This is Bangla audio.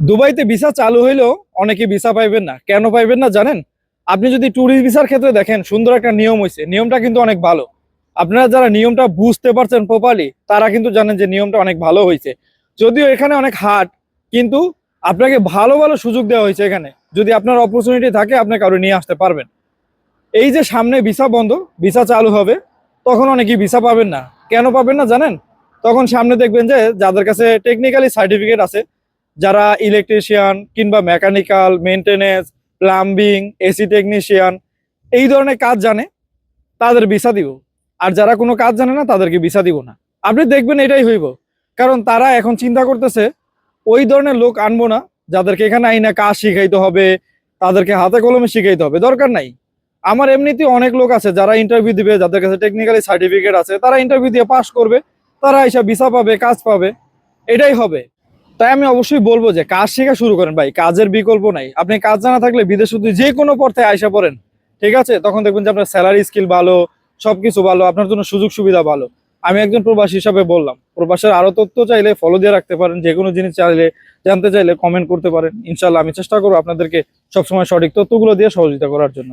দুবাইতে ভিসা চালু হইলেও অনেকে ভিসা পাইবেন না। কেন পাইবেন না জানেন? আপনি যদি ট্যুরিস্ট ভিসার ক্ষেত্রে দেখেন, সুন্দর একটা নিয়ম হয়েছে নিয়মটা কিন্তু অনেক ভালো। আপনারা যারা নিয়মটা বুঝতে পারছেন প্রপারলি তারা কিন্তু জানেন যে নিয়মটা অনেক ভালো হয়েছে যদিও এখানে অনেক হার্ড কিন্তু আপনাকে ভালো ভালো সুযোগ দেওয়া হয়েছে এখানে। যদি আপনার অপরচুনিটি থাকে, আপনি কারও নিয়ে আসতে পারবেন। এই যে সামনে ভিসা বন্ধ, ভিসা চালু হবে, তখন অনেকেই ভিসা পাবেন না। কেন পাবেন না জানেন? তখন সামনে দেখবেন যে যাদের কাছে টেকনিক্যালি সার্টিফিকেট আছে যারা ইলেকট্রিশিয়ান কিংবা mechanical maintenance plumbing AC technician এই ধরনের কাজ জানে, তাদের ভিসা দিব। আর যারা কোনো কাজ জানে না, তাদেরকে ভিসা দিব না। আপনি দেখবেন এটাই হইব। কারণ তারা এখন চিন্তা করতেছে, ওই ধরনের লোক আনব না, যাদেরকে এখানে আইনা কাজ শিখাইতে হবে, তাদেরকে হাতে কলমে শিখাইতে হবে। দরকার নাই। আমার এমনিতে অনেক লোক আছে যারা ইন্টারভিউ দিবে, যাদের কাছে টেকনিক্যালি সার্টিফিকেট আছে, তারা ইন্টারভিউ দিয়ে পাস করবে, তারা এসে ভিসা পাবে, কাজ পাবে। এটাই হবে। তাই আমি অবশ্যই বলব যে কাজ শেখা শুরু করেন ভাই, কাজের বিকল্প নাই। আপনি কাজ জানা থাকলে বিদেশ শুধু যে কোনো পর্যায়ে আইসা পড়েন, ঠিক আছে? তখন দেখবেন যে আপনার স্যালারি স্কিল ভালো, সবকিছু ভালো, আপনার জন্য সুযোগ সুবিধা ভালো। আমি একজন প্রবাসী হিসাবে বললাম, প্রবাসের আরও তথ্য চাইলে ফলো দিয়ে রাখতে পারেন, যে কোনো জিনিস চাইলে, জানতে চাইলে কমেন্ট করতে পারেন। ইনশাল্লাহ আমি চেষ্টা করব আপনাদেরকে সবসময় সঠিক তথ্যগুলো দিয়ে সহযোগিতা করার জন্য।